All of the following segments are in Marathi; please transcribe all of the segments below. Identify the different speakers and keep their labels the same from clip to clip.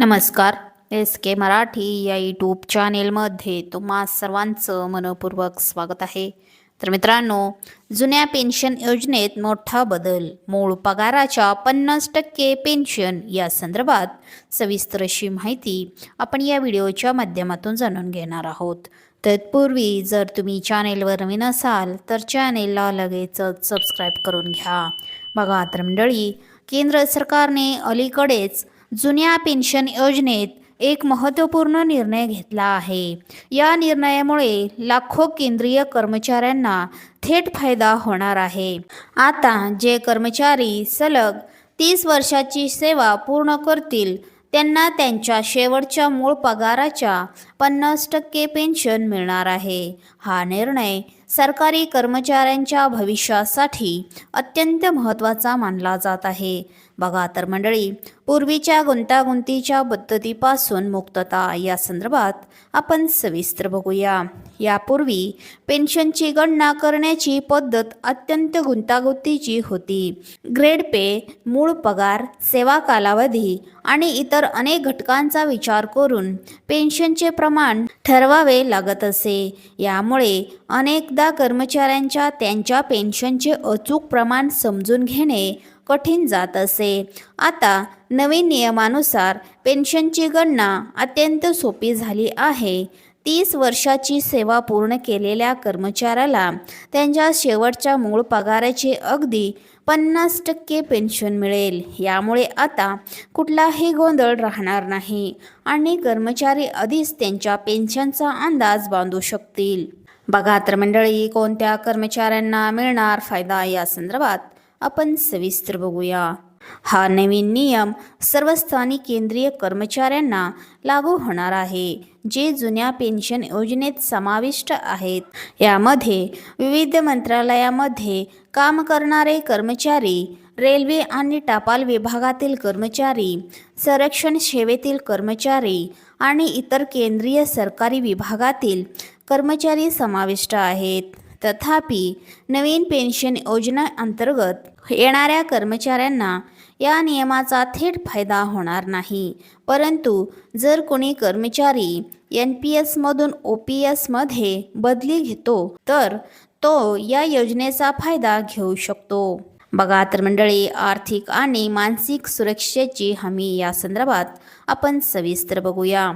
Speaker 1: नमस्कार. एस के मराठी या यूट्यूब चॅनेलमध्ये तुम्हा सर्वांचं मनपूर्वक स्वागत आहे. तर मित्रांनो जुन्या पेन्शन योजनेत मोठा बदल मूळ पगाराच्या पन्नास टक्के पेन्शन या संदर्भात सविस्तर अशी माहिती आपण या व्हिडिओच्या माध्यमातून जाणून घेणार आहोत. तत्पूर्वी जर तुम्ही चॅनेलवर नवीन असाल तर चॅनेलला लगेचच सबस्क्राईब करून घ्या. बघा तर मंडळी केंद्र सरकारने अलीकडेच जुन्या पेन्शन योजनेत एक महत्त्वपूर्ण निर्णय घेतला आहे. या निर्णयामुळे लाखो केंद्रीय कर्मचाऱ्यांना थेट फायदा होणार आहे. आता जे कर्मचारी सलग तीस वर्षाची सेवा पूर्ण करतील त्यांना त्यांच्या शेवटच्या मूळ पगाराच्या पन्नास टक्के पेन्शन मिळणार आहे. हा निर्णय सरकारी कर्मचाऱ्यांच्या भविष्यासाठी अत्यंत महत्त्वाचा मानला जात आहे. बघा तर मंडळी पूर्वीच्या गुंतागुंतीच्या पद्धतीपासून मुक्तता या संदर्भात आपण सविस्तर बघूया. यापूर्वी पेन्शनची गणना करण्याची पद्धत अत्यंत गुंतागुंतीची होती. ग्रेड पे मूळ पगार सेवा कालावधी आणि इतर अनेक घटकांचा विचार करून पेन्शनचे प्रमाण ठरवावे लागत असे. यामुळे अनेकदा कर्मचाऱ्यांच्या त्यांच्या पेन्शनचे अचूक प्रमाण समजून घेणे कठीण जात असे. आता नवीन नियमानुसार पेन्शनची गणना अत्यंत सोपी झाली आहे. तीस वर्षाची सेवा पूर्ण केलेल्या कर्मचाऱ्याला त्यांच्या शेवटच्या मूळ पगाराचे अगदी पन्नास टक्के पेन्शन मिळेल. यामुळे आता कुठलाही गोंधळ राहणार नाही आणि कर्मचारी आधीच त्यांच्या पेन्शनचा अंदाज बांधू शकतील. बघा तर मंडळी कोणत्या कर्मचाऱ्यांना मिळणार फायदा या संदर्भात आपण सविस्तर बघूया. हा नवीन नियम सर्व स्थानिक केंद्रीय कर्मचाऱ्यांना लागू होणार आहे जे जुन्या पेन्शन योजनेत समाविष्ट आहेत. यामध्ये विविध मंत्रालयामध्ये काम करणारे कर्मचारी रेल्वे आणि टपाल विभागातील कर्मचारी संरक्षण सेवेतील कर्मचारी आणि इतर केंद्रीय सरकारी विभागातील कर्मचारी समाविष्ट आहेत. तथापि नवीन पेन्शन योजना अंतर्गत येणाऱ्या कर्मचाऱ्यांना या नियमाचा थेट फायदा होणार नाही. परंतु जर कोणी कर्मचारी एन पी एसमधून ओ पी एसमध्ये बदली घेतो तर तो या योजनेचा फायदा घेऊ शकतो. बघा तर मंडळी आर्थिक आणि मानसिक सुरक्षेची हमी या संदर्भात आपण सविस्तर बघूया.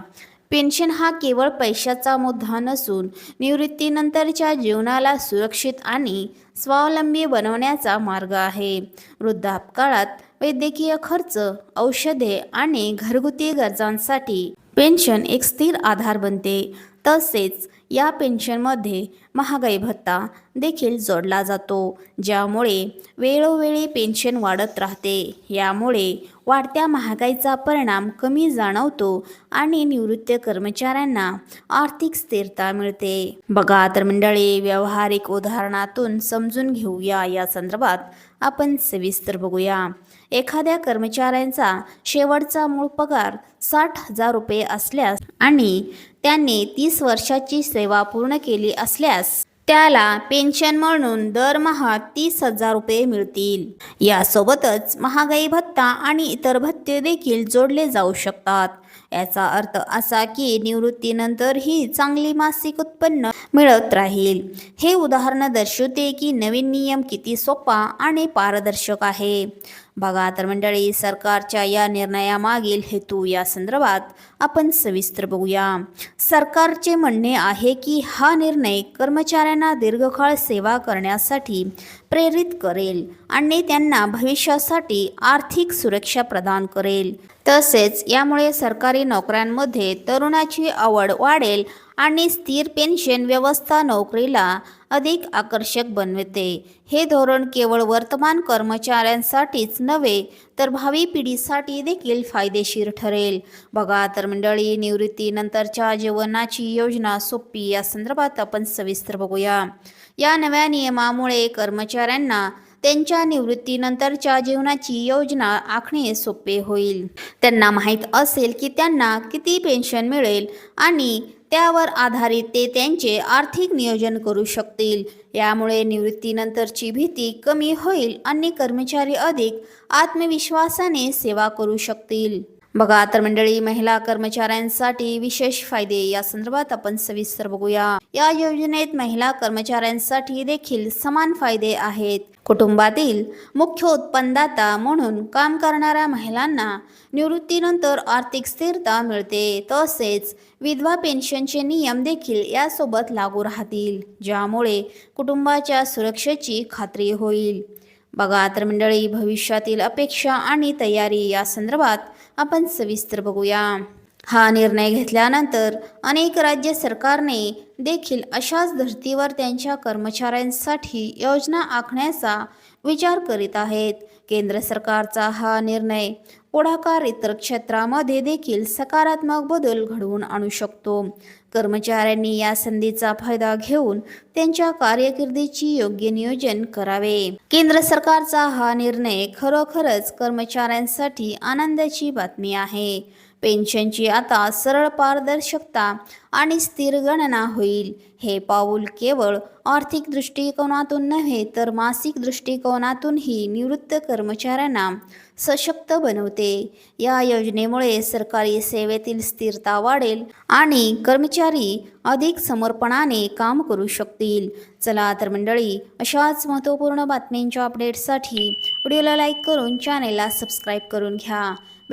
Speaker 1: पेन्शन हा केवळ पैशाचा मुद्दा नसून निवृत्तीनंतरच्या जीवनाला सुरक्षित आणि स्वावलंबी बनवण्याचा मार्ग आहे. वृद्धापकाळात वैद्यकीय खर्च औषधे आणि घरगुती गरजांसाठी पेन्शन एक स्थिर आधार बनते. तसेच या पेन्शनमध्ये महागाई भत्ता देखील जोडला जातो ज्यामुळे वेळोवेळी पेन्शन वाढत राहते. यामुळे वाढत्या महागाईचा परिणाम कमी जाणवतो आणि निवृत्त कर्मचाऱ्यांना आर्थिक स्थिरता मिळते. बघा तर मंडळी व्यावहारिक उदाहरणातून समजून घेऊया या संदर्भात. आपण सविस्तर बघूया. एखाद्या कर्मचाऱ्यांचा शेवटचा मूळ पगार साठ हजार रुपये असल्यास आणि त्यांनी तीस वर्षाची सेवा पूर्ण केली असल्यास त्याला पेन्शन म्हणून दरमहा तीस हजार रुपये मिळतील. यासोबतच महागाई भत्ता आणि इतर भत्ते देखील जोडले जाऊ शकतात. याचा अर्थ असा की निवृत्तीनंतर ही चांगली मासिक उत्पन्न मिळत राहील. हे उदाहरण दर्शवते की नवीन नियम किती सोपा आणि पारदर्शक आहे. बघा तर मंडळी सरकारच्या या निर्णयामागील हेतू या संदर्भात आपण सविस्तर बघूया. सरकारचे म्हणणे आहे की हा निर्णय कर्मचाऱ्यांना दीर्घकाळ सेवा करण्यासाठी प्रेरित करेल आणि त्यांना भविष्यासाठी आर्थिक सुरक्षा प्रदान करेल. तसेच यामुळे सरकारी नोकऱ्यांमध्ये तरुणाची आवड वाढेल आणि स्थिर पेन्शन व्यवस्था नोकरीला अधिक आकर्षक बनवते. हे धोरण केवळ वर्तमान कर्मचाऱ्यांसाठीच नव्हे तर भावी पिढीसाठी देखील फायदेशीर ठरेल. बघा तर मंडळी निवृत्तीनंतरच्या जीवनाची योजना सोपी या संदर्भात आपण सविस्तर बघूया. या नव्या नियमामुळे कर्मचाऱ्यांना त्यांच्या निवृत्तीनंतरच्या जीवनाची योजना आखणे सोपे होईल. त्यांना माहीत असेल की त्यांना किती पेन्शन मिळेल आणि त्यावर आधारित ते त्यांचे आर्थिक नियोजन करू शकतील. यामुळे निवृत्तीनंतरची भीती कमी होईल आणि कर्मचारी अधिक आत्मविश्वासाने सेवा करू शकतील. बघा तर मंडळी महिला कर्मचाऱ्यांसाठी विशेष फायदे या संदर्भात आपण सविस्तर बघूया. या योजनेत महिला कर्मचाऱ्यांसाठी देखील समान फायदे आहेत. कुटुंबातील मुख्य उत्पन्नदाता म्हणून काम करणाऱ्या महिलांना निवृत्तीनंतर आर्थिक स्थिरता मिळते. तसेच विधवा पेन्शनचे नियम देखील यासोबत लागू राहतील ज्यामुळे कुटुंबाच्या सुरक्षेची खात्री होईल. बघा तर मंडळी भविष्यातील अपेक्षा आणि तयारी या संदर्भात आपण सविस्तर बघूया. हा निर्णय घेतल्यानंतर अनेक राज्य सरकारने देखील अशाच धर्तीवर त्यांच्या कर्मचाऱ्यांसाठी योजना आखण्याचा विचार करीत आहेत. केंद्र सरकारचा हा निर्णय पुढाकार इतर क्षेत्रामध्ये देखील सकारात्मक बदल घडवून आणू शकतो. कर्मचाऱ्यांनी या संधीचा फायदा घेऊन त्यांच्या कार्यकिर्दीची योग्य नियोजन करावे. केंद्र सरकारचा हा निर्णय खरोखरच कर्मचाऱ्यांसाठी आनंदाची बातमी आहे. पेन्शनची आता सरळ पारदर्शकता आणि स्थिर गणना होईल. हे पाऊल केवळ आर्थिक दृष्टिकोनातून नव्हे तर मासिक दृष्टिकोनातूनही निवृत्त कर्मचाऱ्यांना सशक्त बनवते. या योजनेमुळे सरकारी सेवेतील स्थिरता वाढेल आणि कर्मचारी अधिक समर्पणाने काम करू शकतील. चला तर मंडळी अशाच महत्त्वपूर्ण बातम्यांच्या अपडेट्ससाठी व्हिडिओला लाईक करून चॅनेलला सबस्क्राईब करून घ्या.